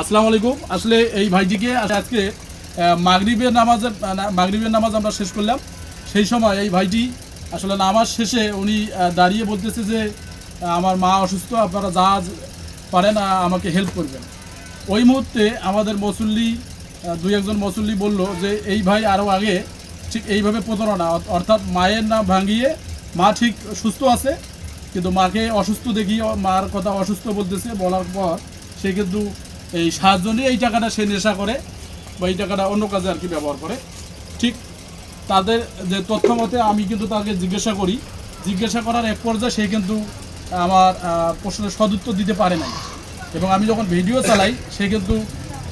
আসসালামু আলাইকুম। আসলে এই ভাইটিকে আজকে মাগরিবের নামাজের মাগরিবের নামাজ আমরা শেষ করলাম। সেই সময় এই ভাইটি আসলে নামাজ শেষে উনি দাঁড়িয়ে বলতেছে যে আমার মা অসুস্থ, আপনারা যা পারেন আমাকে হেল্প করবেন। ওই মুহূর্তে আমাদের মসুল্লি দুই একজন মসুল্লি বলল যে, এই ভাই আরও আগে ঠিক এইভাবে প্রতারণা, অর্থ- অর্থাৎ মায়ের নাম ভাঙিয়ে মা ঠিক সুস্থ আছে, কিন্তু মাকে অসুস্থ দেখি মার কথা অসুস্থ বলতেছে, বলার পর সে কিন্তু এই সাহায্য নিয়ে এই টাকাটা সে নেশা করে বা এই টাকাটা অন্য কাজে আর কি ব্যবহার করে। ঠিক তাদের যে তথ্য মতে আমি কিন্তু তাকে জিজ্ঞাসা করি। জিজ্ঞাসা করার এক পর্যায়ে সে কিন্তু আমার প্রশ্নের সদুত্তর দিতে পারে নাই। এবং আমি যখন ভিডিও চালাই, সে কিন্তু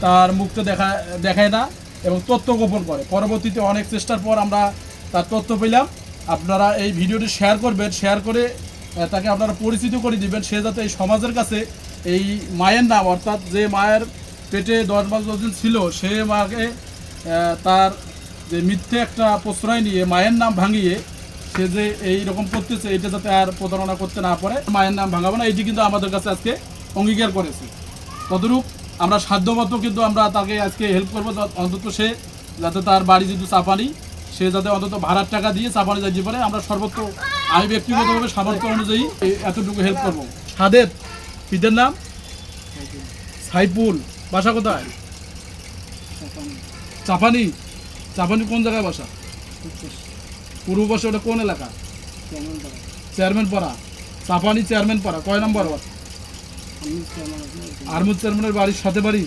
তার মুখটা দেখা, দেখায় না এবং তথ্য গোপন করে। পরবর্তীতে অনেক চেষ্টার পর আমরা তার তথ্য পেলাম। আপনারা এই ভিডিওটি শেয়ার করবেন। শেয়ার করে তাকে আপনারা পরিচিত করে দিবেন। সে যাতে এই সমাজের কাছে এই মায়ের নাম, অর্থাৎ যে মায়ের পেটে দশ মাস দশ দিন ছিল, সে মাকে তার যে মিথ্যে একটা প্রশ্রয় নিয়ে, মায়ের নাম ভাঙিয়ে সে যে এই রকম করতেছে, এটা যাতে আর প্রতারণা করতে না পারে, মায়ের নাম ভাঙাবো না, এটি কিন্তু আমাদের কাছে আজকে অঙ্গীকার করেছে। তদরূপ আমরা সাধ্যমতো কিন্তু আমরা তাকে আজকে হেল্প করব অন্তত সে যাতে তার বাড়ি যেহেতু চাপানি, সে যাতে অন্তত ভাড়ার টাকা দিয়ে চাপানি যাইতে পারে, আমরা সর্বত্র আমি ব্যক্তিগতভাবে সামর্থ্য অনুযায়ী এতটুকু হেল্প করব। সাদেত পিতার নাম? সাইফুল। বাসা কোথায়? চাপানি। চাপানি? কোন জায়গায় বাসা? পূর্ব পাশে ওটা কোন এলাকা? চেয়ারম্যান পাড়া। চাপানি চেয়ারম্যান পাড়া। কয় নম্বর ওয়ার্ড? আরমুদ চেয়ারম্যানের বাড়ির সাথে বাড়ি?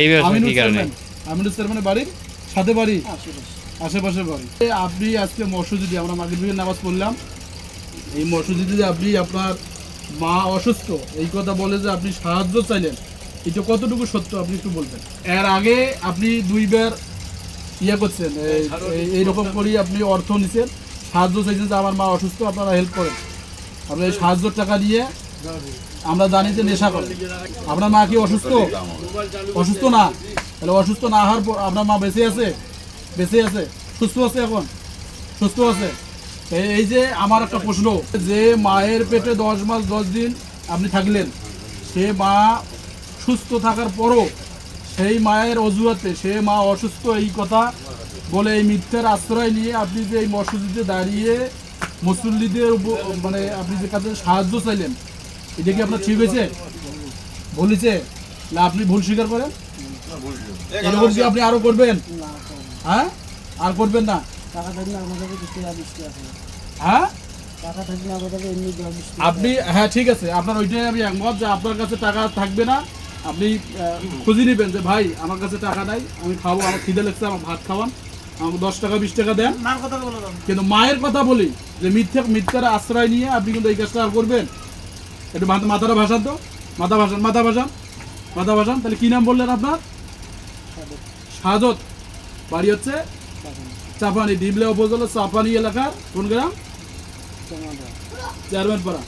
এই ব্যবসা আমিনুল চেয়ারম্যান। আমিনুল চেয়ারম্যানের বাড়ির সাথে বাড়ি? আশেপাশে। বাড়ি। এই আপনি আজকে মসজিদে আমরা মাগরিবের নামাজ পড়লাম। এই মসজিদে আপনি আপনার মা অসুস্থ এই কথা বলে যে আপনি সাহায্য চাইলেন এটা কতটুকু সত্য আপনি একটু বলবেন? এর আগে আপনি দুইবার ইয়ে করছেন এই- এই- এইরকম করেই আপনি অর্থ নিছেন। সাহায্য চাইছেন যে আমার মা অসুস্থ আপনারা হেল্প করেন। আপনি এই সাহায্যের টাকা দিয়ে আমরা জানি যে নেশা করে। আপনার মা কি অসুস্থ? অসুস্থ না। তাহলে অসুস্থ না হওয়ার পর আপনার মা বেঁচে আছে? বেঁচে আছে? সুস্থ আছে এখন? সুস্থ আছে? এই- এই যে আমার একটা প্রশ্ন যে মায়ের পেটে দশ মাস দশ দিন আপনি থাকলেন সে মা সুস্থ থাকার পরও সেই মায়ের অজুহাতে সে মা অসুস্থ এই কথা বলে এই মিথ্যার আশ্রয় নিয়ে আপনি যে এই মসজিদে দাঁড়িয়ে মুসল্লিদের মানে আপনি যে কাছে সাহায্য চাইলেন এটা কি আপনার ঠিক হয়েছে? বলেছে না আপনি ভুল স্বীকার করেন? এরকম কি আপনি আরও করবেন? হ্যাঁ? আর করবেন না? টাকা থাকলে আমাদের কিছু বৃষ্টি আছে। হ্যাঁ? টাকা থাকলে আমাদের এমনি আপনি হ্যাঁ ঠিক আছে। আপনার ওইটাই আমি একমত যে আপনার কাছে টাকা থাকবে না। আপনি খুঁজে নেবেন যে ভাই আমার কাছে টাকা নাই আমি খাব আমার খিদে লাগছে আমার ভাত খাওয়ান আমাকে দশ টাকা বিশ টাকা দেন। কথা কিন্তু মায়ের কথা বলি যে মিথ্যা মিথ্যার আশ্রয় নিয়ে আপনি কিন্তু এই কাজটা করবেন। একটু মাথা- মাথাটা ভাসান তো। মাথা ভাসান মাথা ভাসান মাথা ভাসান। তাহলে কি নাম বললেন আপনার? সাজত। বাড়ি হচ্ছে? চাপানি ডিবলে উপজেলা চাপানি এলাকার কোন গ্রাম? চেয়ারম্যান পাড়া।